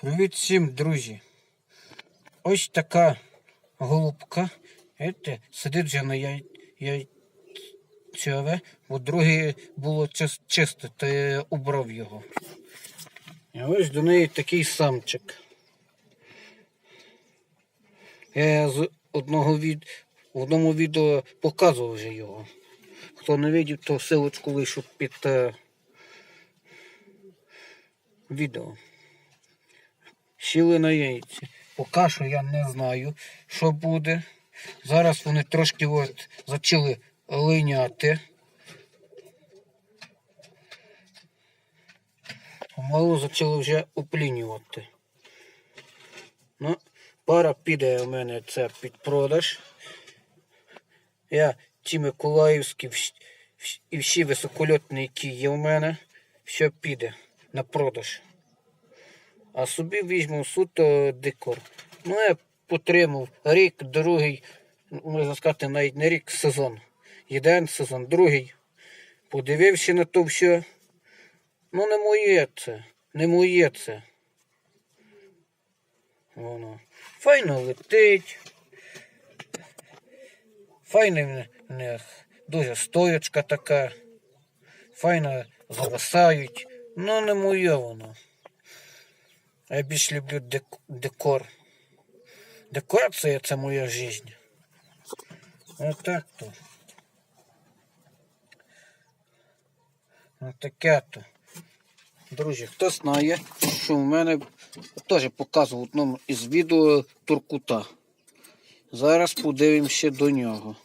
Привіт всім, друзі. Ось така голубка. Видите, сидить вже на яй... яйцеве, бо друге було чисте, то я убрав його. І ось до неї такий самчик. Я з одного від... в одному відео показував вже його. Хто не бачив, то силочку лишу під е, відео. Сіли на яйці. Поки що я не знаю, що буде. Зараз вони трошки от почали линяти. Помалу почали вже оплінювати. Ну, пара піде у мене це під продаж. Я ті Миколаївські вс- вс- і всі високольотні, які є у мене, все піде на продаж. А собі візьму суто декор. Ну, я потримав рік, другий, можна сказати, навіть не рік, сезон. Один сезон, другий. Подивився на то все. Ну, не моє це. Не моє це. Воно. Файно летить. Файна в них дуже стоячка така. Файно зависають. Ну, не моє воно. А Я більш люблю дек- декор. Декорація це моя життя. Отак то. Отаке то. Друзі, хто знає, що в мене теж показував в одному із відео Туркута. Зараз подивимося до нього.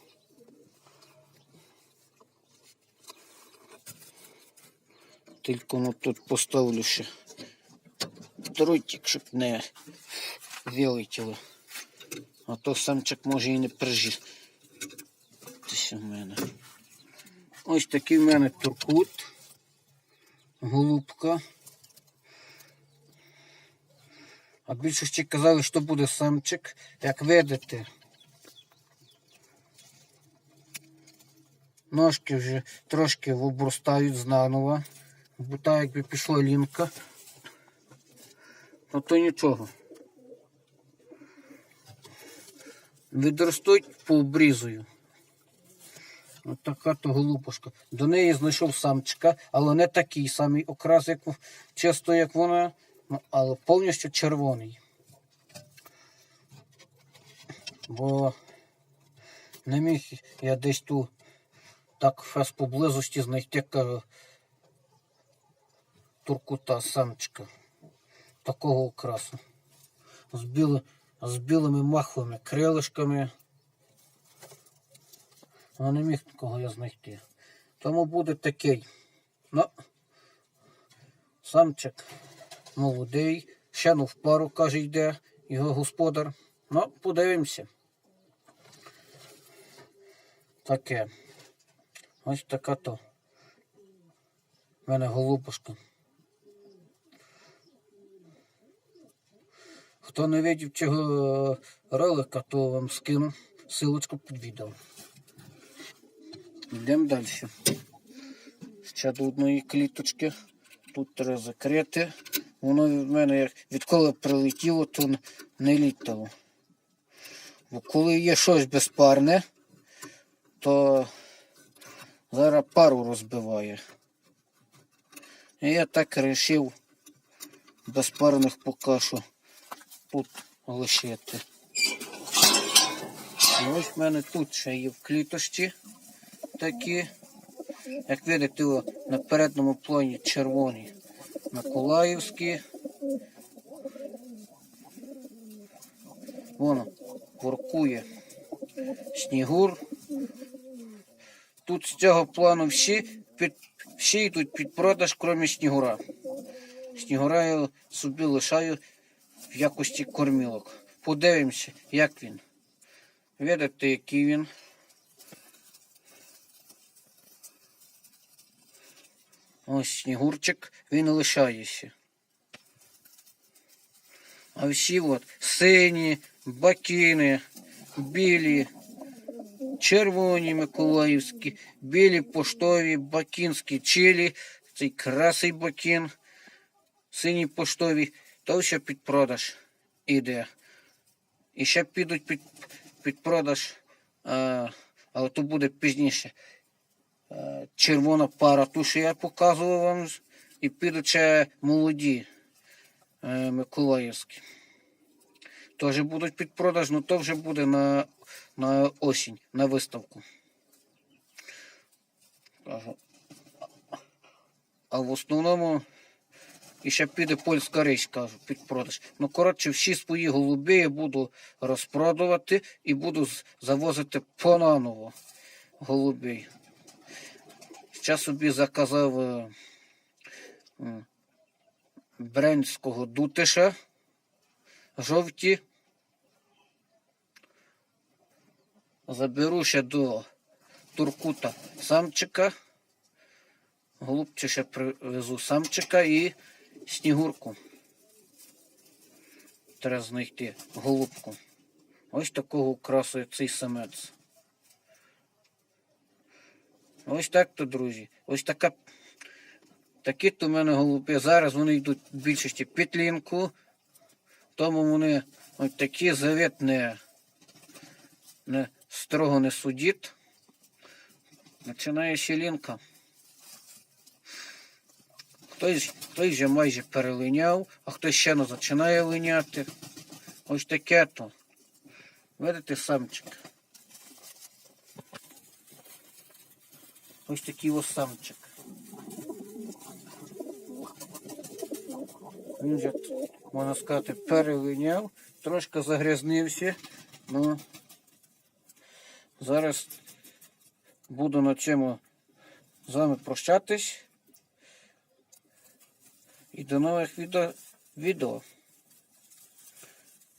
Тільки ну тут поставлю ще дротик, щоб не вилетіло. А то самчик може і не прижив. Десь у мене. Ось такий в мене туркут. Голубка. А більшості казали, що буде самчик. Як видите, ножки вже трошки обростають знаново. Бо так якби пішла лінка. Ну то нічого. Відростуть по обрізую. Ось така то голубушка. До неї знайшов самчика, але не такий самий окрас, як чисто як вона, ну, але повністю червоний. Бо не міг я десь тут так фес поблизості знайти кажу, туркута самчика такого окрасу. З, біли, з білими маховими крилишками. Але не міг такого я знайти. Тому буде такий. Ну, самчик молодий. Ще ну в пару, каже, йде його господар. Ну, подивимося. Таке. Ось така то. У мене голубушка. Хто не бачив цього ролика, то вам скину ссылочку під відео. Йдемо далі. Ще до одної кліточки. Тут треба закрити. Воно від мене відколи прилетіло, то не літало. Бо коли є щось безпарне, то зараз пару розбиває. І я так вирішив безпарних поки що тут лишити. І ось в мене тут ще є в кліточці такі. Як видите, на передньому плані червоні Миколаївські. Воно воркує снігур. Тут з цього плану всі, під, всі йдуть під продаж, крім снігура. Снігура я собі лишаю в якості кормілок. Подивимося, як він. Видите, який він. Ось снігурчик, він лишається. А всі от сині, бакіни, білі, червоні миколаївські, білі поштові, бакінські чилі, цей красий бакін, сині поштові, то ще під продаж іде. І ще підуть під, під продаж, е, але то буде пізніше. Е, червона пара, ту, що я показував вам, і підуть ще молоді е, Миколаївські. Теж будуть під продаж, але то вже буде на, на осінь, на виставку. А в основному і ще піде польська річ, кажу, під продаж. Ну, коротше, всі свої голуби я буду розпродувати і буду завозити понаново голубей. Ще собі заказав е, бренського дутиша жовті. Заберу ще до Туркута самчика. Голубче ще привезу самчика і снігурку. Треба знайти голубку. Ось такого красує цей самець. Ось так то, друзі. Ось така. Такі то в мене голуби. Зараз вони йдуть в більшості петлінку. Тому вони ось такі завет не, строго не судить. Починає щелінка. Хтось, хтось вже майже перелиняв, а хтось ще не починає линяти. Ось таке то. Видите, самчик. Ось такий ось самчик. Він вже, можна сказати, перелиняв, трошки загрязнився. Ну, зараз буду на цьому з вами прощатись. І до нових відео. відео.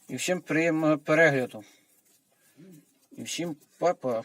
І всім приємного перегляду. І всім па-па.